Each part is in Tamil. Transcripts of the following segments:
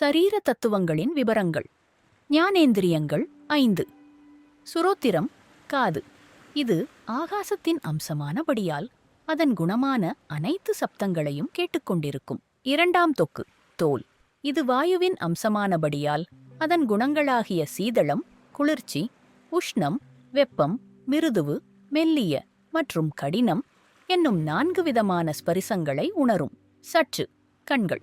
சரீர தத்துவங்களின் விவரங்கள் ஞானேந்திரியங்கள் ஐந்து. சுரோத்திரம் காது. இது ஆகாசத்தின் அம்சமானபடியால் அதன் குணமான அனைத்து சப்தங்களையும் கேட்டுக்கொண்டிருக்கும். இரண்டாம் தொக்கு தோல். இது வாயுவின் அம்சமானபடியால் அதன் குணங்களாகிய சீதளம் குளிர்ச்சி உஷ்ணம் வெப்பம் மிருதுவு மெல்லிய மற்றும் கடினம் என்னும் நான்கு விதமான ஸ்பரிசங்களை உணரும். சற்று கண்கள்.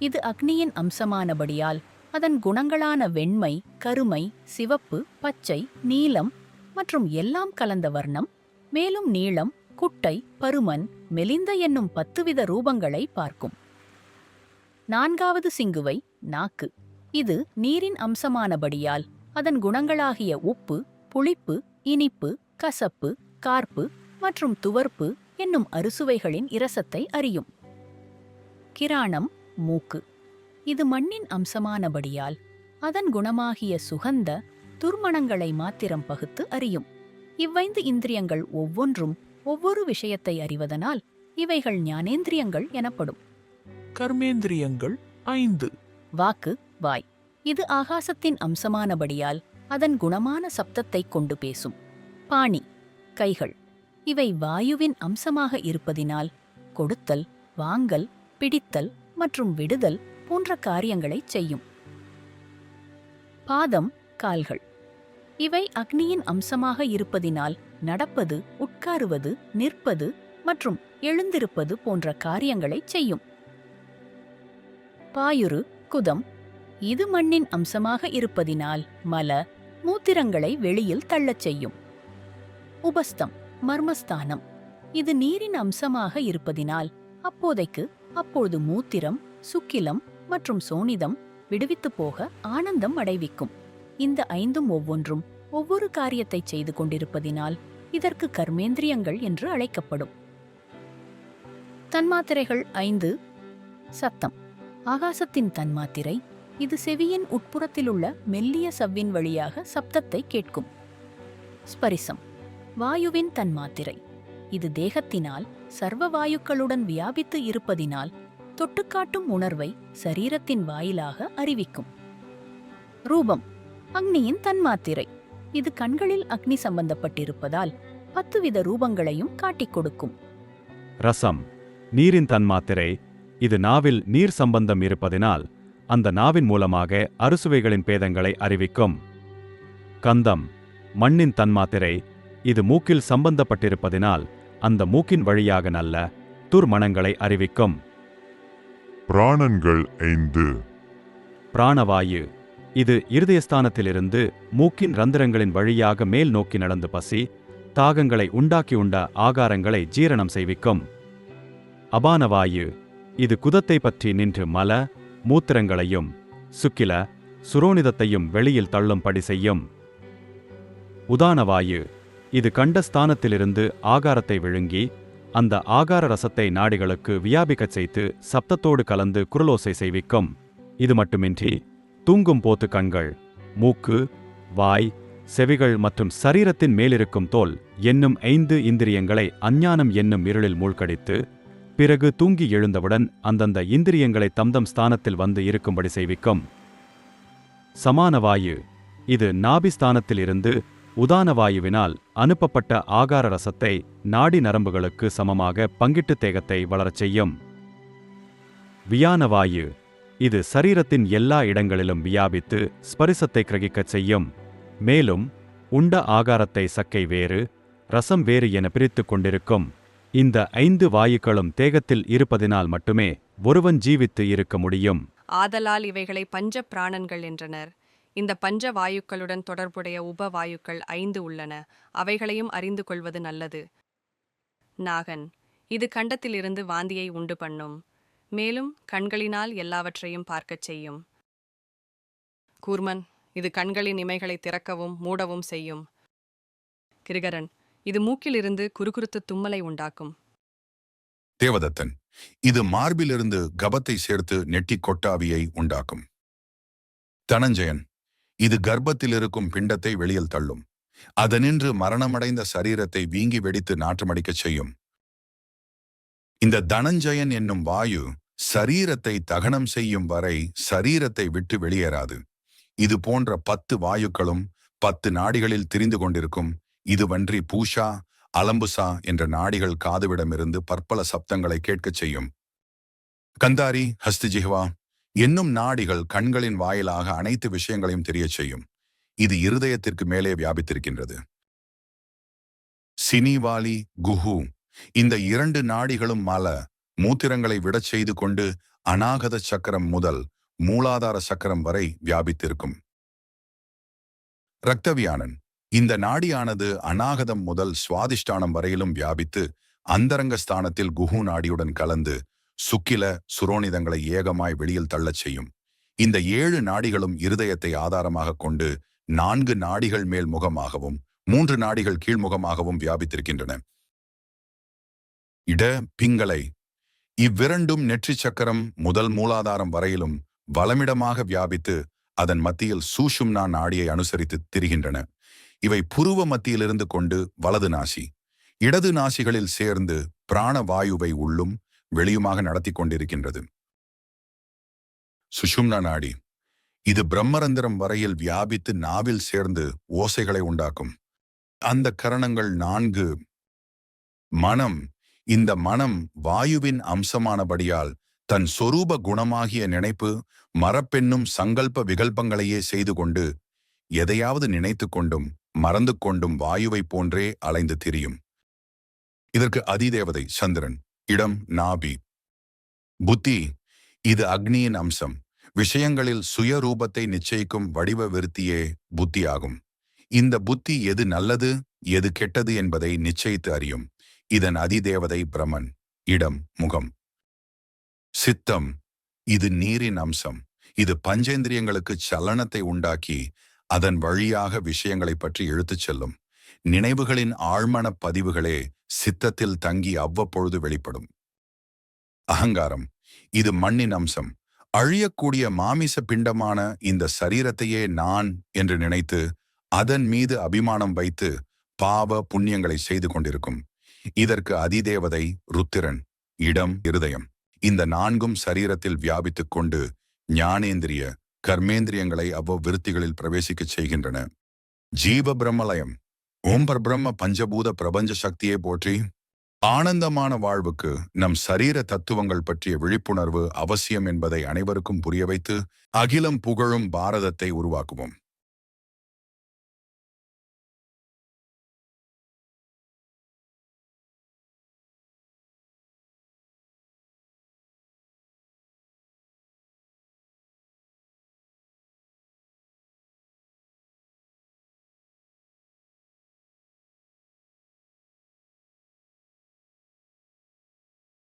இது அக்னியின் அம்சமானபடியால் அதன் குணங்களான வெண்மை கருமை சிவப்பு பச்சை நீலம் மற்றும் எல்லாம் கலந்த வர்ணம் மேலும் நீளம் குட்டை பருமன் மெலிந்த என்னும் பத்துவித ரூபங்களை பார்க்கும். நான்காவது சிங்குவை நாக்கு. இது நீரின் அம்சமானபடியால் அதன் குணங்களாகிய உப்பு புளிப்பு இனிப்பு கசப்பு கார்ப்பு மற்றும் துவர்ப்பு என்னும் அறுசுவைகளின் இரசத்தை அறியும். கிராணம் மூக்கு. இது மண்ணின் அம்சமானபடியால் அதன் குணமாகிய சுகந்த துர்மணங்களை மாத்திரம் பகுத்து அறியும். இவ்வைந்து இந்திரியங்கள் ஒவ்வொன்றும் ஒவ்வொரு விஷயத்தை அறிவதனால் இவைகள் ஞானேந்திரியங்கள் எனப்படும். கர்மேந்திரியங்கள் ஐந்து. வாக்கு வாய். இது ஆகாசத்தின் அம்சமானபடியால் அதன் குணமான சப்தத்தைக் கொண்டு பேசும். பாணி கைகள். இவை வாயுவின் அம்சமாக இருப்பதினால் கொடுத்தல் வாங்கல் பிடித்தல் மற்றும் விடுதல் போன்ற காரியங்களை செய்யும். பாதம் கால்கள். இவை அக்னியின் அம்சமாக இருப்பதினால் நடப்பது உட்காருவது நிற்பது மற்றும் எழுந்திருப்பது போன்ற காரியங்களை செய்யும். பாயுரு குதம். இது மண்ணின் அம்சமாக இருப்பதினால் மல மூத்திரங்களை வெளியில் தள்ளச் செய்யும். உபஸ்தம் மர்மஸ்தானம். இது நீரின் அம்சமாக இருப்பதினால் அப்போதைக்கு அப்பொழுது மூத்திரம் சுக்கிலம் மற்றும் சோனிதம் விடுவித்து போக ஆனந்தம் அடைவிக்கும். இந்த ஐந்தும் ஒவ்வொன்றும் ஒவ்வொரு காரியத்தைச் செய்து கொண்டிருப்பதினால் இதற்கு கர்மேந்திரியங்கள் என்று அழைக்கப்படும். தன்மாத்திரைகள் ஐந்து. சத்தம். ஆகாசத்தின் தன்மாத்திரை இது செவியின் உட்புறத்திலுள்ள மெல்லிய சவ்வின் வழியாக சப்தத்தை கேட்கும். ஸ்பரிசம். வாயுவின் தன்மாத்திரை. இது தேகத்தினால் சர்வ வாயுக்களுடன் வியாபித்து இருப்பதினால் தொட்டுக்காட்டும் உணர்வை சரீரத்தின் வாயிலாக அறிவிக்கும். ரூபம். அக்னியின் தன்மாத்திரை. இது கண்களில் அக்னி சம்பந்தப்பட்டிருப்பதால் பத்துவித ரூபங்களையும் காட்டிக் கொடுக்கும். ரசம். நீரின் தன்மாத்திரை. இது நாவில் நீர் சம்பந்தம் இருப்பதினால் அந்த நாவின் மூலமாக அறுசுவைகளின் பேதங்களை அறிவிக்கும். கந்தம். மண்ணின் தன்மாத்திரை. இது மூக்கில் சம்பந்தப்பட்டிருப்பதினால் அந்த மூக்கின் வழியாக நல்ல துர்மணங்களை அறிவிக்கும். பிராணன்கள் ஐந்து. பிராணவாயு. இது இருதயஸ்தானத்திலிருந்து மூக்கின் ரந்திரங்களின் வழியாக மேல் நோக்கி நடந்து பசி தாகங்களை உண்டாக்கி உண்ட ஆகாரங்களை ஜீரணம் செய்விக்கும். அபானவாயு. இது குதத்தை பற்றி நின்று மல மூத்திரங்களையும் சுக்கில சுரோனிதத்தையும் வெளியில் தள்ளும்படி செய்யும். உதானவாயு. இது கண்ட ஸ்தானத்திலிருந்து ஆகாரத்தை விழுங்கி அந்த ஆகார ரசத்தை நாடிகளுக்கு வியாபிக்கச் செய்து சப்தத்தோடு கலந்து குரலோசை செய்விக்கும். இது மட்டுமின்றி தூங்கும் போத்து கண்கள் மூக்கு வாய் செவிகள் மற்றும் சரீரத்தின் மேலிருக்கும் தோல் என்னும் ஐந்து இந்திரியங்களை அஞ்ஞானம் என்னும் இருளில் மூழ்கடித்து பிறகு தூங்கி எழுந்தவுடன் அந்தந்த இந்திரியங்களை தம்தம் ஸ்தானத்தில் வந்து இருக்கும்படி செய்விக்கும். சமானவாயு இது நாபிஸ்தானத்தில் உதான வாயுவினால் அனுப்பப்பட்ட ஆகார ரசத்தை நாடி நரம்புகளுக்கு சமமாக பங்கிட்டு தேகத்தை வளரச் செய்யும். வியான வாயு இது சரீரத்தின் எல்லா இடங்களிலும் வியாபித்து ஸ்பரிசத்தை கிரகிக்கச் செய்யும். மேலும் உண்ட ஆகாரத்தை சக்கை வேறு ரசம் வேறு என பிரித்துக் கொண்டிருக்கும். இந்த ஐந்து வாயுக்களும் தேகத்தில் இருப்பதினால் மட்டுமே ஒருவன் ஜீவித்து இருக்க முடியும். ஆதலால் இவைகளை பஞ்ச பிராணன்கள் என்றனர். இந்த பஞ்ச வாயுக்களுடன் தொடர்புடைய உப வாயுக்கள் ஐந்து உள்ளன. அவைகளையும் அறிந்து கொள்வது நல்லது. நாகன் இது கண்டத்திலிருந்து வாந்தியை உண்டு பண்ணும். மேலும் கண்களினால் எல்லாவற்றையும் பார்க்கச் செய்யும். கூர்மன் இது கண்களின் இமைகளை திறக்கவும் மூடவும் செய்யும். கிருகரன் இது மூக்கிலிருந்து குறுகுறுத்து தும்மலை உண்டாக்கும். தேவதத்தன் இது மார்பிலிருந்து கபத்தை சேர்த்து நெட்டி கொட்டாவியை உண்டாக்கும். தனஞ்சயன் இது கர்ப்பத்தில் இருக்கும் பிண்டத்தை வெளியில் தள்ளும். அதனின்று மரணமடைந்த சரீரத்தை வீங்கி வெடித்து நாற்றமடிக்கச் செய்யும். இந்த தனஞ்சயன் என்னும் வாயு சரீரத்தை தகனம் செய்யும் வரை சரீரத்தை விட்டு வெளியேறாது. இது போன்ற பத்து வாயுக்களும் பத்து நாடிகளில் திரிந்து கொண்டிருக்கும். இதுவன்றி பூஷா அலம்புசா என்ற நாடிகள் காதுவிடமிருந்து பற்பல சப்தங்களை கேட்கச் செய்யும். கந்தாரி ஹஸ்திஜிஹ்வா இன்னும் நாடிகள் கண்களின் வாயிலாக அனைத்து விஷயங்களையும் தெரியச் செய்யும். இது இருதயத்திற்கு மேலே வியாபித்திருக்கின்றது. சினிவாலி குஹு. இந்த இரண்டு நாடிகளும் மல மூத்திரங்களை விடச் செய்து கொண்டு அநாகத சக்கரம் முதல் மூலாதார சக்கரம் வரை வியாபித்திருக்கும். இரத்தவியானன் இந்த நாடியானது அநாகதம் முதல் சுவாதிஷ்டானம் வரையிலும் வியாபித்து அந்தரங்க ஸ்தானத்தில் குஹு நாடியுடன் கலந்து சுக்கில சுரோனிதங்களை ஏகமாய் வெளியில் தள்ளச் செய்யும். இந்த ஏழு நாடிகளும் இருதயத்தை ஆதாரமாக கொண்டு நான்கு நாடிகள் மேல் முகமாகவும் மூன்று நாடிகள் கீழ்முகமாகவும் வியாபித்திருக்கின்றன. இட பிங்களை. இவ்விரண்டும் நெற்றி சக்கரம் முதல் மூலாதாரம் வரையிலும் வலமிடமாக வியாபித்து அதன் மத்தியில் சூஷும்னா நாடியை அனுசரித்து திரிகின்றன. இவை புருவ மத்தியிலிருந்து கொண்டு வலது நாசி. இடது நாசிகளில் சேர்ந்து பிராணவாயுவை உள்ளும் வெளியுமாக நடத்தி கொண்டிருக்கின்றது. சுஷும்னா நாடி இது பிரம்மரந்திரம் வரையில் வியாபித்து நாவில் சேர்ந்து ஓசைகளை உண்டாக்கும். அந்த கரணங்கள் நான்கு. மனம் இந்த மனம் வாயுவின் அம்சமானபடியால் தன் சொரூப குணமாகிய நினைப்பு மரப்பெண்ணும் சங்கல்ப விகல்பங்களையே செய்து கொண்டு எதையாவது நினைத்து கொண்டும் மறந்து கொண்டும் வாயுவைப் போன்றே அலைந்து திரியும். இதற்கு அதிதேவதை சந்திரன். இடம் நாபி. புத்தி இது அக்னியின் அம்சம். விஷயங்களில் சுயரூபத்தை நிச்சயிக்கும் வடிவ விருத்தியே புத்தியாகும். இந்த புத்தி எது நல்லது எது கெட்டது என்பதை நிச்சயித்து அறியும். இதன் அதிதேவதை பிரமன். இடம் முகம். சித்தம் இது நீரின் அம்சம். இது பஞ்சேந்திரியங்களுக்கு சலனத்தை உண்டாக்கி அதன் வழியாக விஷயங்களைப் பற்றி இழுத்துச் செல்லும். நினைவுகளின் ஆழ்மனப் பதிவுகளே சித்தத்தில் தங்கி அவ்வப்பொழுது வெளிப்படும். அகங்காரம். இது மண்ணின் அம்சம். அழியக்கூடிய மாமிச பிண்டமான இந்த சரீரத்தையே நான் என்று நினைத்து அதன் மீது அபிமானம் வைத்து பாவ புண்ணியங்களை செய்து கொண்டிருக்கும். இதற்கு அதிதேவதை ருத்திரன். இடம் இருதயம். இந்த நான்கும் சரீரத்தில் வியாபித்துக் கொண்டு ஞானேந்திரிய கர்மேந்திரியங்களை அவ்வவ்விருத்திகளில் பிரவேசிக்கச் செய்கின்றன. ஜீவ பிரம்மலயம். ஓம்பர் பிரம்ம பஞ்சபூத பிரபஞ்ச சக்தியை போற்றி ஆனந்தமான வாழ்வுக்கு நம் சரீர தத்துவங்கள் பற்றிய விழிப்புணர்வு அவசியம் என்பதை அனைவருக்கும் புரிய வைத்து அகிலம் புகழும் பாரதத்தை உருவாக்குவோம்.